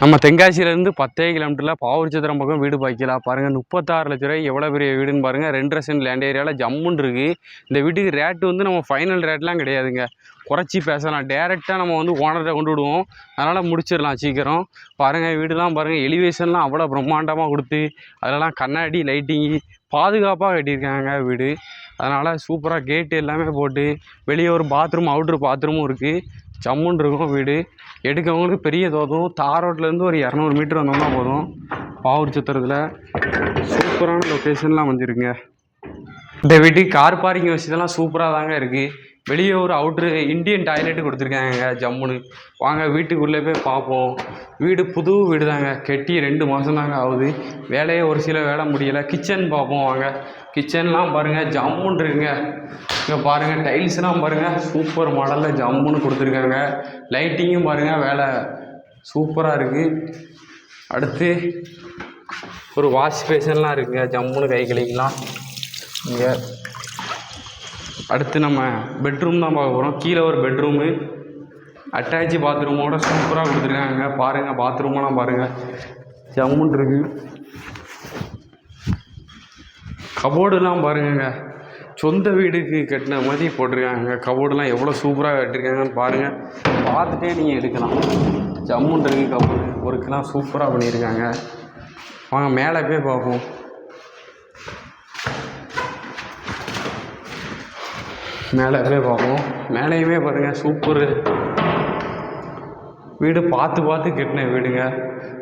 நம்ம தென்காசியிலேருந்து பத்தே கிலோமீட்டரில் பாவூர்சத்திரம் பக்கம் வீடு பாய்க்கலாம் பாருங்கள் முப்பத்தாறு லட்ச ரூபாய் எவ்வளோ பெரிய வீடுன்னு பாருங்கள் ரெண்டரை சென்ட் லேண்ட் ஏரியாவில் ஜம்முன்னு இருக்குது இந்த வீட்டுக்கு ரேட்டு வந்து நம்ம ஃபைனல் ரேட்லாம் கிடையாதுங்க. குறைச்சி பேசலாம். டேரெக்டாக நம்ம வந்து ஓனர்கிட்ட கொண்டு விடுவோம். அதனால் முடிச்சிடலாம் சீக்கிரம். பாருங்கள் வீடுலாம் பாருங்கள் எலிவேஷன்லாம் அவ்வளோ பிரம்மாண்டமாக கொடுத்து அதெல்லாம் கண்ணாடி லைட்டிங்கு பாதுகாப்பாக கட்டியிருக்காங்க வீடு. அதனால் சூப்பராக கேட்டு எல்லாமே போட்டு வெளியே ஒரு பாத்ரூம் அவுட்ரு பாத்ரூமும் இருக்குது ஜம்முன்னு இருக்கும் வீடு. எடுக்கவங்களுக்கு பெரிய தோதும். தார் ரோட்லேருந்து ஒரு இரநூறு மீட்டர் வந்தோம்னா போதும். பாவூர் சித்திரத்தில் சூப்பரான லொக்கேஷன்லாம் வந்துருக்குங்க இந்த வீட்டுக்கு கார் பார்க்கிங் வசதியெல்லாம் சூப்பராக தாங்க இருக்குது வெளியே ஒரு அவுட்ரு இண்டியன் டாய்லெட்டு கொடுத்துருக்காங்க ஜம்முன்னு. வாங்க வீட்டுக்குள்ளே போய் பார்ப்போம். வீடு புது வீடு தாங்க கட்டி ரெண்டு மாதம் தாங்க ஆகுது. வேலையே ஒரு சில வேலை முடியலை. கிச்சன் பார்ப்போம் வாங்க. கிச்சன்லாம் பாருங்கள் ஜம்முன்னு இருக்குங்க. இங்கே பாருங்கள் டைல்ஸ்லாம் பாருங்கள் சூப்பர் மாடலில் ஜம்முன்னு கொடுத்துருக்காங்க. லைட்டிங்கும் பாருங்கள் வேலை சூப்பராக இருக்குது அடுத்து ஒரு வாஷ் பேஷன்லாம் இருக்குங்க. ஜம்முன்னு கை கழிக்கலாம் இங்கே அடுத்து நம்ம பெட்ரூம் தான் பார்க்க போகிறோம் கீழே ஒரு பெட்ரூமு அட்டாச்சு பாத்ரூமோட சூப்பராக கொடுத்துருக்காங்க. பாருங்கள் பாத்ரூமெல்லாம் பாருங்கள் ஜம்முன் இருக்கு. கபோர்டுலாம் பாருங்கங்க சொந்த வீடுக்கு கட்டின மாதிரி போட்டிருக்காங்க. கபோர்டுலாம் எவ்வளோ சூப்பராக கட்டிருக்காங்கன்னு பாருங்கள் பார்த்துட்டே நீங்கள் எடுக்கலாம். ஜம்முன் இருக்கு கபோர்டு ஒர்க்கெலாம் சூப்பராக பண்ணியிருக்காங்க. வாங்க மேலே போய் பார்ப்போம். மேலே போய் பார்ப்போம். மேலேயுமே பாருங்கள் சூப்பரு. வீடு பார்த்து பார்த்து கட்டின வீடுங்க.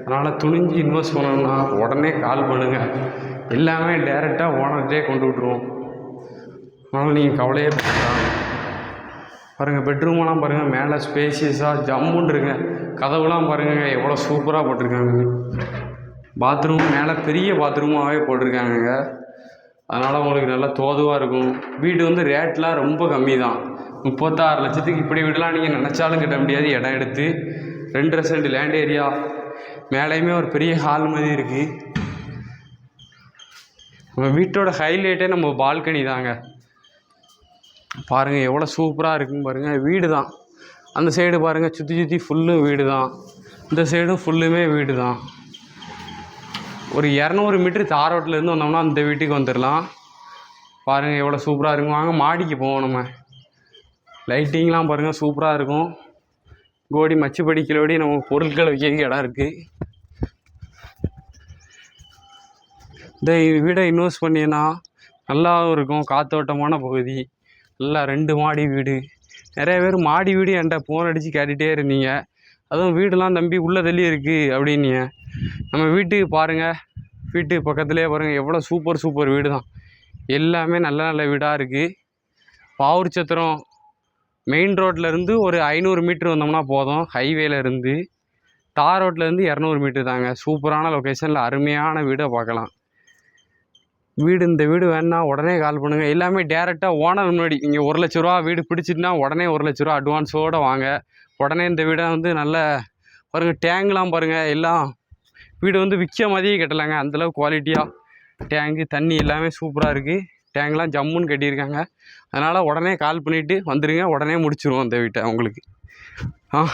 அதனால் துணிஞ்சு இன்வெஸ்ட் பண்ணணும்னா உடனே கால் பண்ணுங்கள் எல்லாமே டேரெக்டாக ஓனர்கிட்டே கொண்டு விட்ருவோம் அதனால் நீங்கள் கவலையே பண்ணலாம் பாருங்கள் பெட்ரூமெல்லாம் பாருங்கள் மேலே ஸ்பேசியஸாக ஜம்முன்னு இருங்க கதவுலாம் பாருங்கள் எவ்வளோ சூப்பராக போட்டிருக்காங்க. பாத்ரூம் மேலே பெரிய பாத்ரூமாகவே போட்டிருக்காங்கங்க. அதனால் உங்களுக்கு நல்லா தோதுவாக இருக்கும். வீடு வந்து ரேட்லாம் ரொம்ப கம்மி தான் முப்பத்தாறு லட்சத்துக்கு இப்படி வீடெலாம் நீங்கள் நினச்சாலும் கட்ட முடியாது. இடம் எடுத்து ரெண்டு சென்ட் லேண்ட் ஏரியா மேலேயுமே ஒரு பெரிய ஹால் மாதிரி இருக்குது நம்ம வீட்டோட ஹைலைட்டே நம்ம பால்கனி தாங்க. பாருங்கள் எவ்வளோ சூப்பராக இருக்குன்னு பாருங்கள் வீடு தான் அந்த சைடு பாருங்கள் சுற்றி சுற்றி ஃபுல்லும் வீடு தான் இந்த சைடும் ஃபுல்லுமே வீடு தான் ஒரு இரநூறு மீட்ரு தார் ரோட்லேருந்து வந்தோம்னா அந்த வீட்டுக்கு வந்துடலாம் பாருங்கள் எவ்வளோ சூப்பராக இருக்கும். வாங்க மாடிக்கு போவோம் நம்ம. லைட்டிங்லாம் பாருங்கள் சூப்பராக இருக்கும். கோடி மச்சுப்படி கிலோடி நம்ம பொருட்கள் வைக்க இடம் இருக்குது இந்த வீடை இன்வெஸ்ட் பண்ணினா நல்லாவும் இருக்கும். காத்தோட்டமான பகுதி. நல்லா ரெண்டு மாடி வீடு. நிறைய பேர் மாடி வீடு என்கிட்ட ஃபோன் அடித்து கேட்டுகிட்டே இருந்தீங்க. அதுவும் வீடுலாம் தம்பி உள்ளே தள்ளி இருக்குது அப்படின்னீங்க நம்ம வீட்டுக்கு பாருங்கள் வீட்டுக்கு பக்கத்துலேயே பாருங்கள் எவ்வளோ சூப்பர் சூப்பர் வீடு தான். எல்லாமே நல்ல நல்ல வீடாக இருக்குது பாவூர் சத்திரம் மெயின் ரோட்லேருந்து ஒரு ஐநூறு மீட்ரு வந்தோம்னா போதும். ஹைவேலேருந்து தார் ரோட்லேருந்து இரநூறு மீட்ரு தாங்க. சூப்பரான லொக்கேஷனில் அருமையான வீடை பார்க்கலாம். வீடு இந்த வீடு வேணா உடனே கால் பண்ணுங்கள் எல்லாமே டேரெக்டாக ஓனர் முன்னாடி. நீங்கள் ஒரு லட்ச ரூபா வீடு பிடிச்சிட்டுனா உடனே ஒரு லட்ச ரூபா அட்வான்ஸோடு வாங்க. உடனே இந்த வீடை வந்து நல்ல பாருங்கள் டேங்க்லாம் பாருங்கள் எல்லாம் வீடு வந்து விற்க மாதிரியே கட்டலாங்க. அந்தளவு குவாலிட்டியாக டேங்கு தண்ணி எல்லாமே சூப்பராக இருக்குது டேங்க்லாம் ஜம்முன்னு கட்டியிருக்காங்க. அதனால் உடனே கால் பண்ணிவிட்டு வந்துடுங்க உடனே முடிச்சிருவோம் இந்த வீட்டை உங்களுக்கு. ஆ.